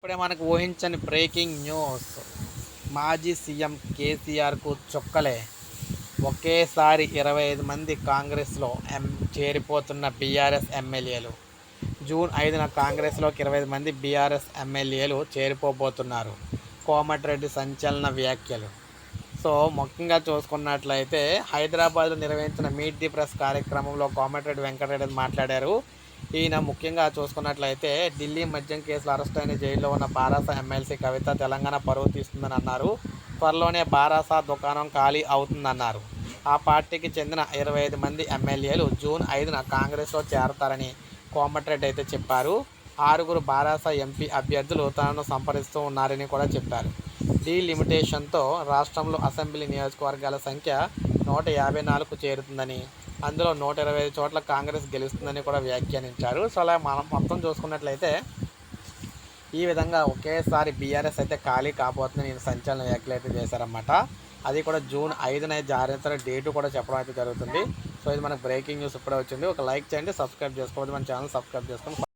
ఇప్పుడే మనకు ఊహించని బ్రేకింగ్ న్యూస్. మాజీ సీఎం కేసీఆర్కు చుక్కలే. ఒకేసారి ఇరవై ఐదు మంది కాంగ్రెస్లో ఎం చేరిపోతున్న బీఆర్ఎస్ ఎమ్మెల్యేలు. జూన్ ఐదున కాంగ్రెస్లోకి ఇరవై ఐదు మంది బీఆర్ఎస్ ఎమ్మెల్యేలు చేరిపోబోతున్నారు. కోమటిరెడ్డి సంచలన వ్యాఖ్యలు. సో ముఖ్యంగా చూసుకున్నట్లయితే హైదరాబాద్లో నిర్వహించిన మీట్ ది ప్రెస్ కార్యక్రమంలో కోమటిరెడ్డి వెంకటరెడ్డి మాట్లాడారు. ఈయన ముఖ్యంగా చూసుకున్నట్లయితే ఢిల్లీ మద్యం కేసులో అరెస్ట్ అయిన జైల్లో ఉన్న బారాస ఎమ్మెల్సీ కవిత తెలంగాణ పరువు తీస్తుందని అన్నారు. త్వరలోనే బారాస దుకాణం ఖాళీ అవుతుందన్నారు. ఆ పార్టీకి చెందిన ఇరవై ఐదు మంది ఎమ్మెల్యేలు జూన్ ఐదున కాంగ్రెస్లో చేరతారని కోమటిరెడ్డి అయితే చెప్పారు. ఆరుగురు బారాస ఎంపీ అభ్యర్థులు తనను సంప్రదిస్తూ ఉన్నారని కూడా చెప్పారు. డీ లిమిటేషన్తో రాష్ట్రంలో అసెంబ్లీ నియోజకవర్గాల సంఖ్య నూట యాభై నాలుగు చేరుతుందని అందులో నూట ఇరవై ఐదు చోట్ల కాంగ్రెస్ గెలుస్తుందని కూడా వ్యాఖ్యానించారు. సో అలా మనం మొత్తం చూసుకున్నట్లయితే ఈ విధంగా ఒకేసారి బీఆర్ఎస్ అయితే ఖాళీ కాబోతుందని నేను సంచలన వ్యాఖ్యలు అయితే చేశారన్నమాట. అది కూడా జూన్ ఐదున జారీ డేటు కూడా చెప్పడం అయితే జరుగుతుంది. సో ఇది మనకు బ్రేకింగ్ న్యూస్ ఇప్పుడే వచ్చింది. ఒక లైక్ చేయండి సబ్స్క్రైబ్ చేసుకోవద్దు మన ఛానల్ సబ్స్క్రైబ్ చేసుకోండి